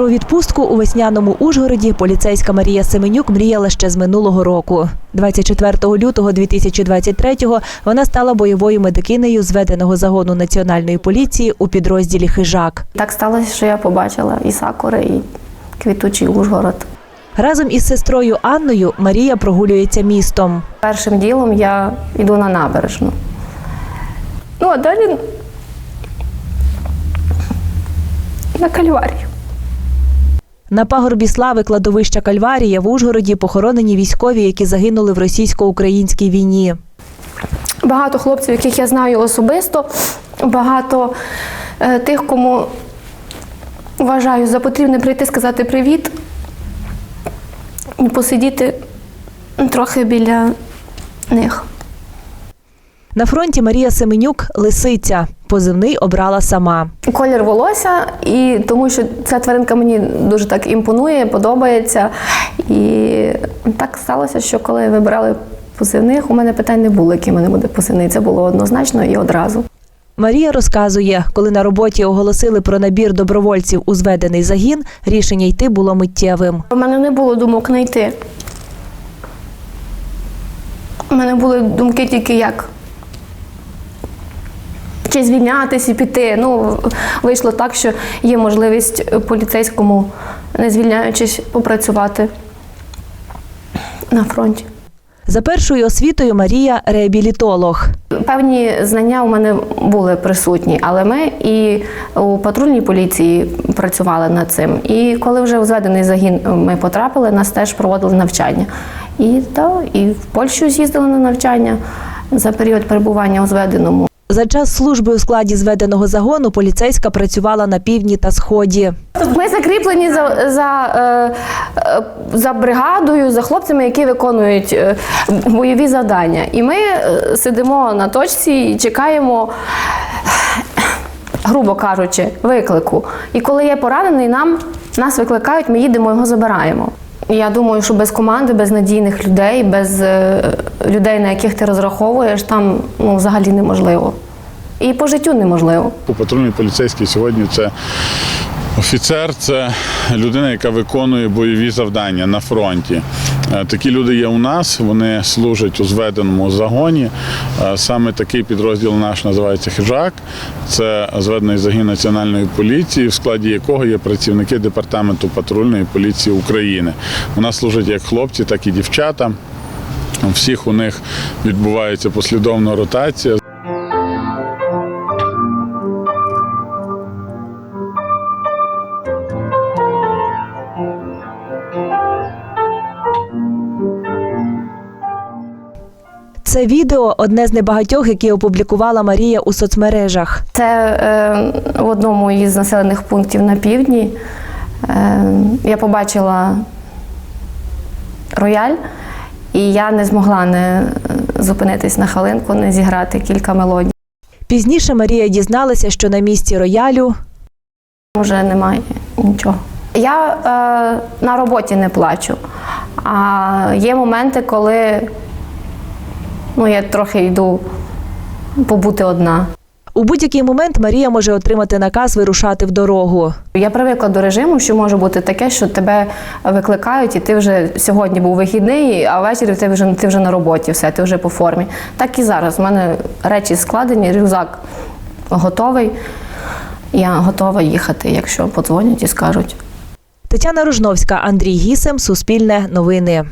Про відпустку у весняному Ужгороді поліцейська Марія Семенюк мріяла ще з минулого року. 24 лютого 2023-го вона стала бойовою медикинею зведеного загону національної поліції у підрозділі Хижак. Так сталося, що я побачила і сакури, і квітучий Ужгород. Разом із сестрою Анною Марія прогулюється містом. Першим ділом я йду на набережну. Ну, а далі на кальварію. На пагорбі слави кладовища Кальварія в Ужгороді похоронені військові, які загинули в російсько-українській війні. Багато хлопців, яких я знаю особисто, багато е, тих, кому вважаю за потрібне прийти сказати привіт і посидіти трохи біля них. На фронті Марія Семенюк лисиця. Позивний обрала сама. Колір волосся, і тому що ця тваринка мені дуже так імпонує, подобається. І так сталося, що коли вибирали позивних, у мене питань не було, який мене буде позивний. Це було однозначно і одразу. Марія розказує, коли на роботі оголосили про набір добровольців у зведений загін, рішення йти було миттєвим. У мене не було думок не йти. У мене були думки тільки як. Чи звільнятись і піти. Ну, вийшло так, що є можливість поліцейському, не звільняючись, попрацювати на фронті. За першою освітою Марія реабілітолог. Певні знання у мене були присутні, але ми і у патрульній поліції працювали над цим. І коли вже у зведений загін ми потрапили, нас теж проводили навчання. І, та, і в Польщу з'їздили на навчання за період перебування у зведеному. За час служби у складі зведеного загону поліцейська працювала на півдні та сході. Ми закріплені за, за, е, е, за бригадою, за хлопцями, які виконують е, бойові завдання. І ми сидимо на точці і чекаємо, грубо кажучи, виклику. І коли є поранений, нам нас викликають, ми їдемо його забираємо. Я думаю, що без команди, без надійних людей, без е, людей, на яких ти розраховуєш, там ну, взагалі неможливо. І по життю неможливо. Патрульний поліцейський сьогодні це офіцер, це людина, яка виконує бойові завдання на фронті. Е, Такі люди є у нас, вони служать у зведеному загоні. Е, Саме такий підрозділ наш називається Хижак. Це зведений загін національної поліції, в складі якого є працівники департаменту патрульної поліції України. У нас служать як хлопці, так і дівчата. У всіх у них відбувається послідовна ротація. Це відео одне з небагатьох, які опублікувала Марія у соцмережах. Це е, в одному із населених пунктів на півдні. Е, я побачила рояль, і я не змогла не зупинитись на хвилинку, не зіграти кілька мелодій. Пізніше Марія дізналася, що на місці роялю Вже немає нічого. Я е, на роботі не плачу. А є моменти, коли ну, я трохи йду побути одна. у будь-який момент Марія може отримати наказ вирушати в дорогу. Я привикла до режиму, що може бути таке, що тебе викликають, і ти вже сьогодні був вихідний, а ввечері ти вже ти вже на роботі, все, ти вже по формі. Так і зараз. У мене речі складені, рюкзак готовий. Я готова їхати, якщо подзвонять і скажуть. Тетяна Ружновська, Андрій Гісем, Суспільне новини.